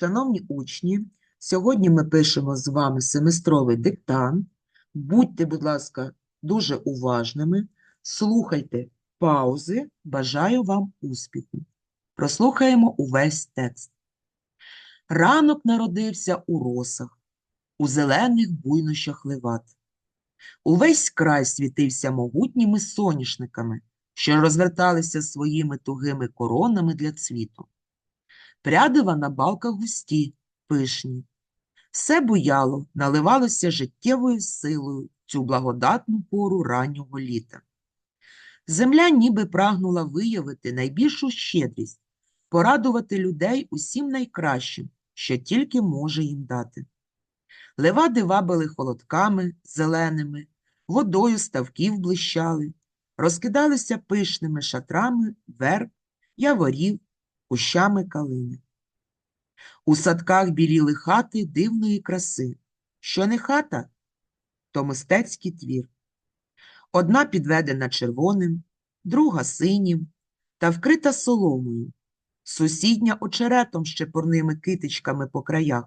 Шановні учні, сьогодні ми пишемо з вами семестровий диктант. Будьте, будь ласка, дуже уважними, слухайте паузи, бажаю вам успіху. Прослухаємо увесь текст. Ранок народився у росах, у зелених буйнощах леват. Увесь край світився могутніми соняшниками, що розверталися своїми тугими коронами для цвіту. Прядива на балках густі, пишні. Все буяло, наливалося життєвою силою цю благодатну пору раннього літа. Земля ніби прагнула виявити найбільшу щедрість, порадувати людей усім найкращим, що тільки може їм дати. Левади вабили холодками зеленими, водою ставків блищали, розкидалися пишними шатрами верб, яворів, кущами калини. У садках біліли хати дивної краси. Що не хата, то мистецький твір. Одна підведена червоним, друга синім та вкрита соломою, сусідня очеретом з чепурними китичками по краях.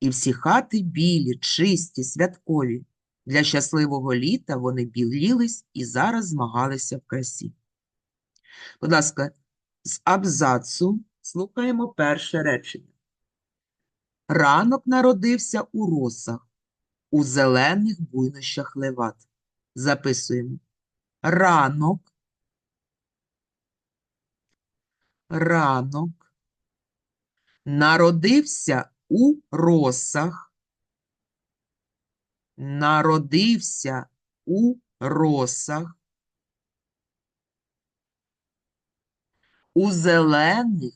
І всі хати білі, чисті, святкові. Для щасливого літа вони білілись і зараз змагалися в красі. Будь ласка, з абзацу слухаємо перше речення. Ранок народився у росах, у зелених буйнощах леват. Записуємо. Ранок. Ранок. Народився у росах. Народився у росах. У зелених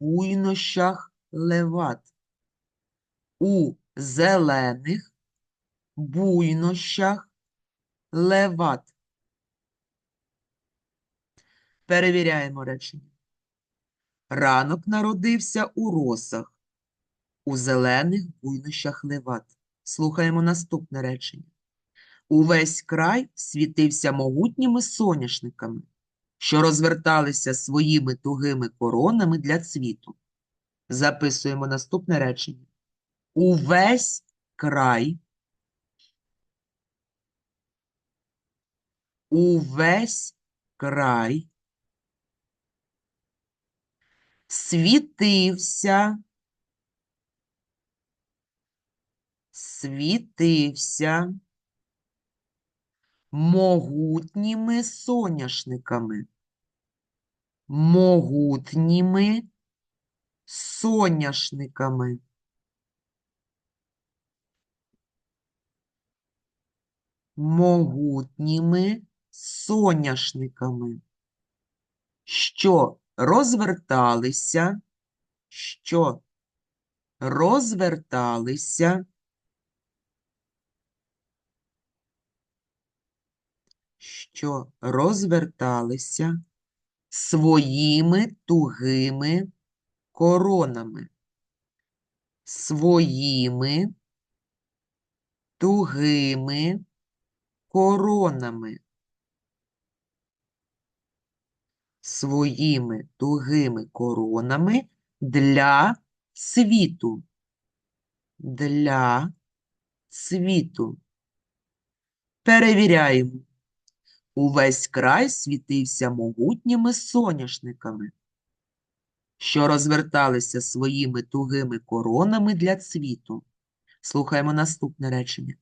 буйнощах леват. У зелених буйнощах леват. Перевіряємо речення. Ранок народився у росах, у зелених буйнощах леват. Слухаємо наступне речення. Увесь край світився могутніми соняшниками, що розверталися своїми тугими коронами для цвіту. Записуємо наступне речення. Увесь край, увесь край світився, світився могутніми соняшниками, могутніми соняшниками. Могутніми соняшниками, що розверталися, що розверталися, що розверталися своїми тугими коронами, своїми тугими коронами. Своїми тугими коронами для світу. Для світу. Перевіряємо. Увесь край світився могутніми соняшниками, що розверталися своїми тугими коронами для цвіту. Слухаємо наступне речення.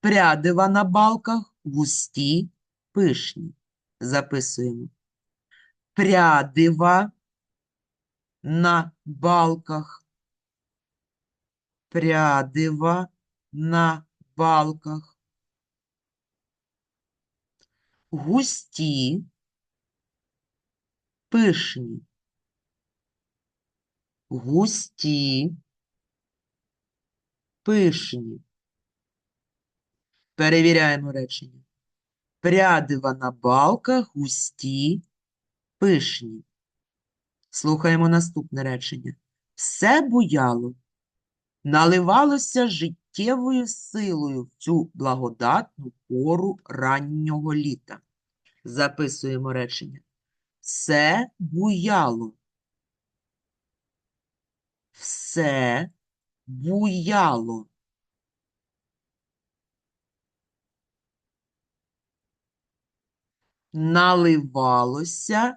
Прядива на балках густі, пишні. Записуємо. Прядива на балках. Прядива на балках. Густі, пишні. Густі, пишні. Перевіряємо речення. Прядива на балках густі, пишні. Слухаємо наступне речення. Все буяло, наливалося життєвою силою в цю благодатну пору раннього літа. Записуємо речення. Все буяло. Все буяло. Наливалося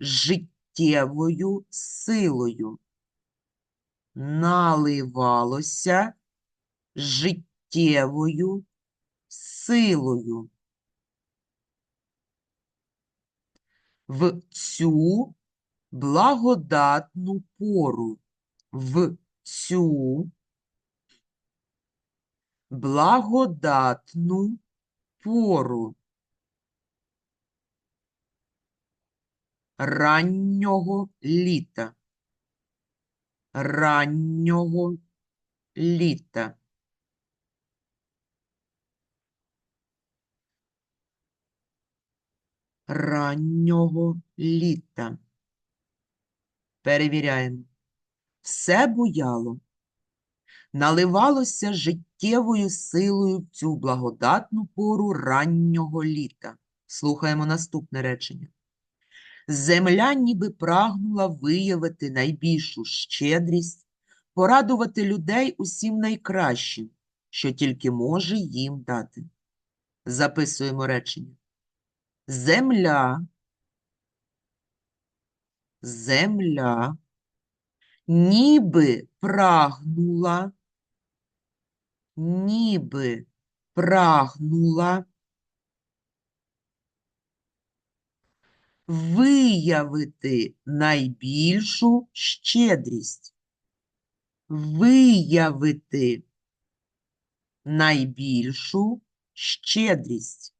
життєвою силою. Наливалося життєвою силою. В цю благодатну пору. В цю благодатну пору. Раннього літа. Раннього літа. Раннього літа. Перевіряємо. Все буяло, наливалося життєвою силою в цю благодатну пору раннього літа. Слухаємо наступне речення. Земля ніби прагнула виявити найбільшу щедрість, порадувати людей усім найкращим, що тільки може їм дати. Записуємо речення. Земля, земля, ніби прагнула, ніби прагнула виявити найбільшу щедрість. Виявити найбільшу щедрість.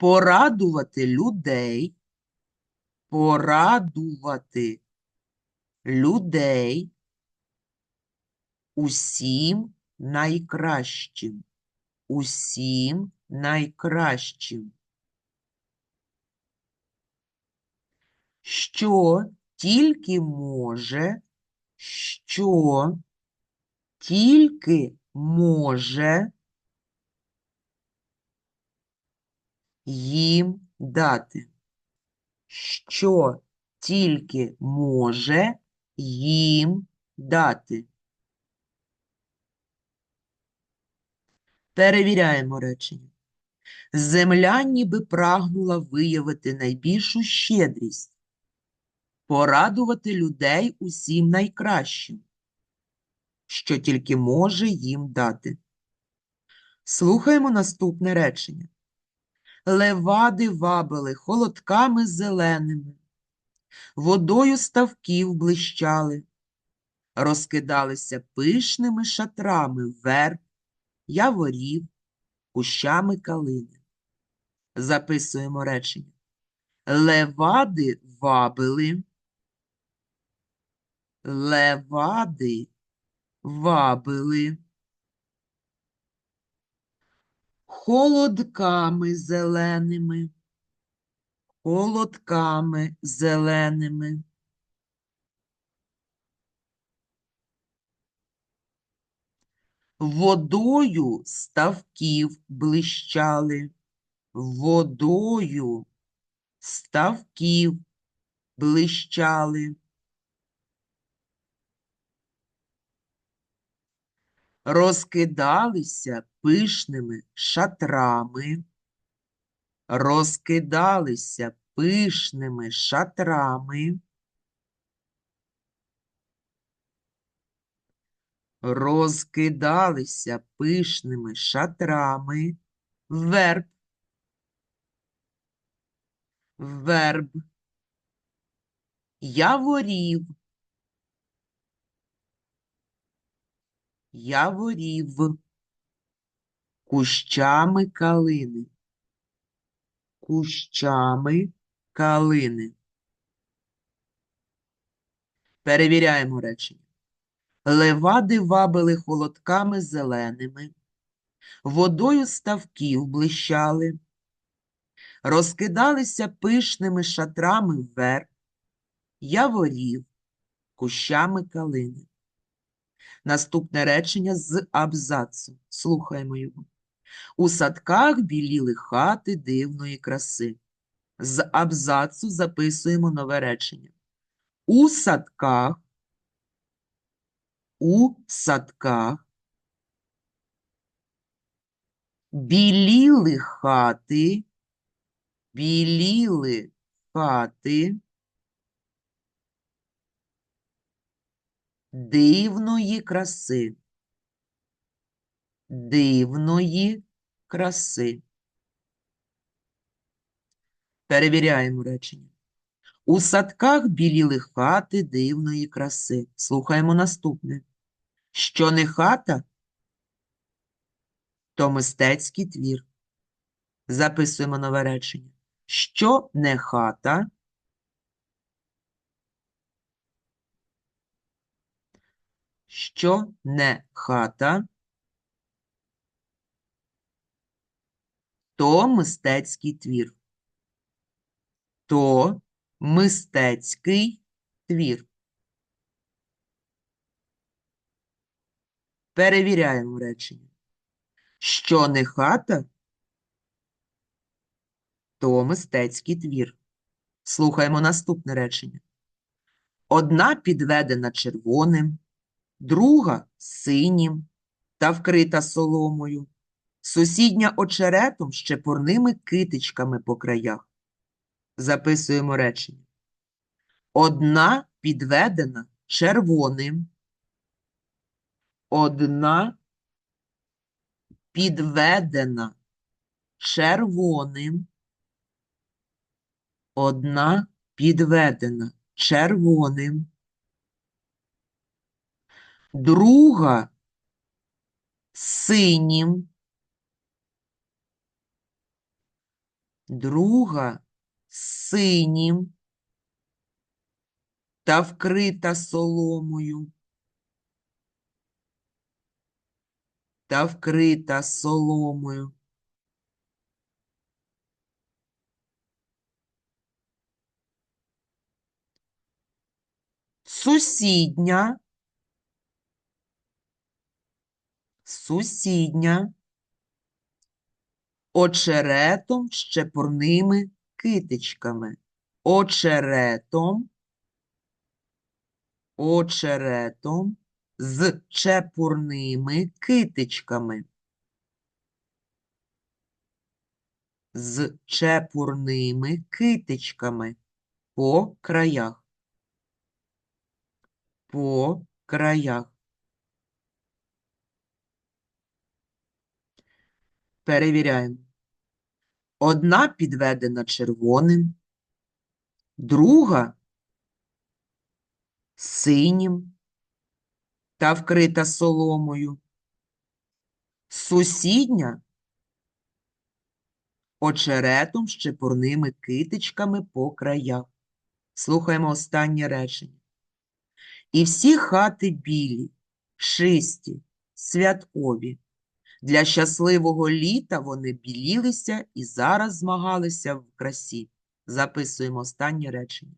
Порадувати людей, порадувати людей усім найкращим, усім найкращим. Що тільки може, що тільки може їм дати. Що тільки може їм дати. Перевіряємо речення. Земля ніби прагнула виявити найбільшу щедрість, порадувати людей усім найкращим, що тільки може їм дати. Слухаємо наступне речення. Левади вабили холодками зеленими, водою ставків блищали, розкидалися пишними шатрами верб, яворів, кущами калини. Записуємо речення. Левади вабили, левади вабили холодками зеленими, холодками зеленими. Водою ставків блищали, водою ставків блищали. Розкидалися пишними шатрами, розкидалися пишними шатрами. розкидалися пишними шатрами. Верб, верб, яворів, яворів, кущами калини, кущами калини. Перевіряємо речення. Левади вабили холодками зеленими, водою ставків блищали, розкидалися пишними шатрами вверх, яворів, кущами калини. Наступне речення з абзацу. Слухаємо його. У садках біліли хати дивної краси. З абзацу записуємо нове речення. У садках, у садках біліли хати, біліли хати дивної краси, дивної краси. Перевіряємо речення. У садках біліли хати дивної краси. Слухаємо наступне. Що не хата, то мистецький твір. Записуємо нове речення. Що не хата, що не хата, то мистецький твір. То мистецький твір. Перевіряємо речення. Що не хата, то мистецький твір. Слухаємо наступне речення. Одна підведена червоним, друга синім та вкрита соломою, сусідня очеретом з чепурними китичками по краях. Записуємо речення. Одна підведена червоним, одна підведена червоним, одна підведена червоним, друга синім, друга синім та вкрита соломою. Та вкрита соломою. Сусідня, сусідня, очеретом з чепурними китичками. Очеретом, очеретом з чепурними китичками. З чепурними китичками по краях по краях. Перевіряємо. Одна підведена червоним, друга синім та вкрита соломою. Сусідня очеретом з чепурними китичками по краях. Слухаємо останнє речення. І всі хати білі, чисті, святкові. Для щасливого літа вони білілися і зараз змагалися в красі. Записуємо останнє речення.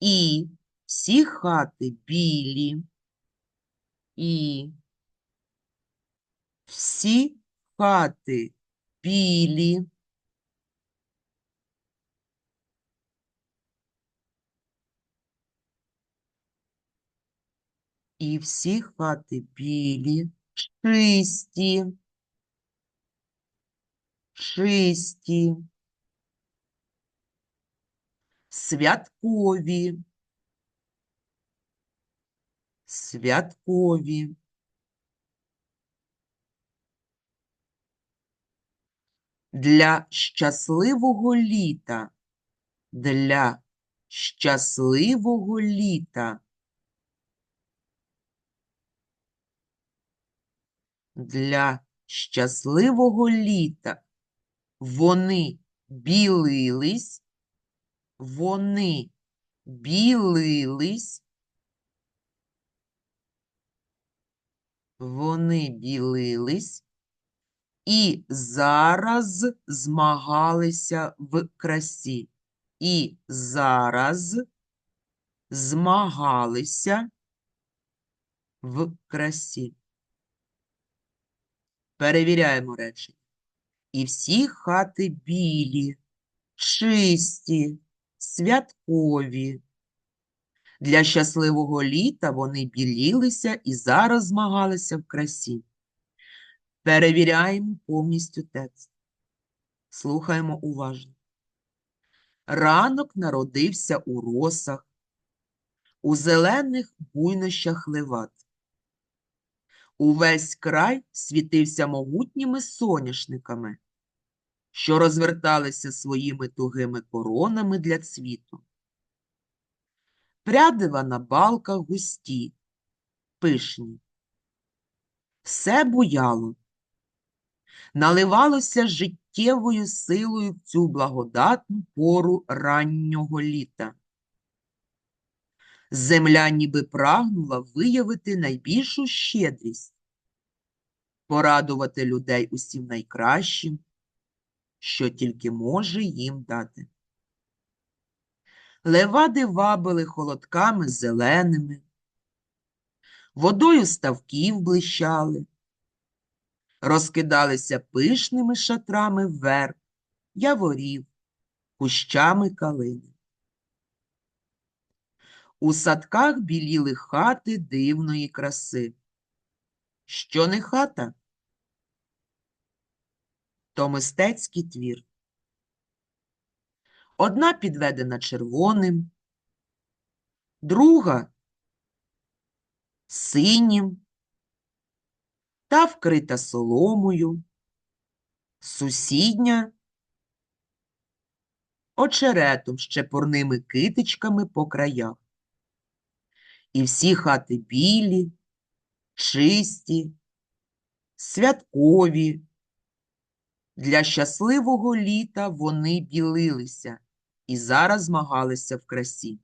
І всі хати білі, і всі хати білі. І всі хати білі, чисті, чисті, святкові, святкові. Для щасливого літа, для щасливого літа. Для щасливого літа вони білились, вони білились, вони білились і зараз змагалися в красі. І зараз змагалися в красі. Перевіряємо речення. І всі хати білі, чисті, святкові. Для щасливого літа вони білілися і зараз змагалися в красі. Перевіряємо повністю текст. Слухаємо уважно. Ранок народився у росах, у зелених буйнощах леват. Увесь край світився могутніми соняшниками, що розверталися своїми тугими коронами для цвіту. Прядива на балках густі, пишні. Все буяло, наливалося життєвою силою в цю благодатну пору раннього літа. Земля ніби прагнула виявити найбільшу щедрість, порадувати людей усім найкращим, що тільки може їм дати. Левади вабили холодками зеленими, водою ставків блищали, розкидалися пишними шатрами вверх, яворів, кущами калини. У садках біліли хати дивної краси. Що не хата? То мистецький твір. Одна підведена червоним, друга синім, та вкрита соломою, сусідня очеретом з чепурними китичками по краях. І всі хати білі, чисті, святкові. Для щасливого літа вони білилися і зараз змагалися в красі.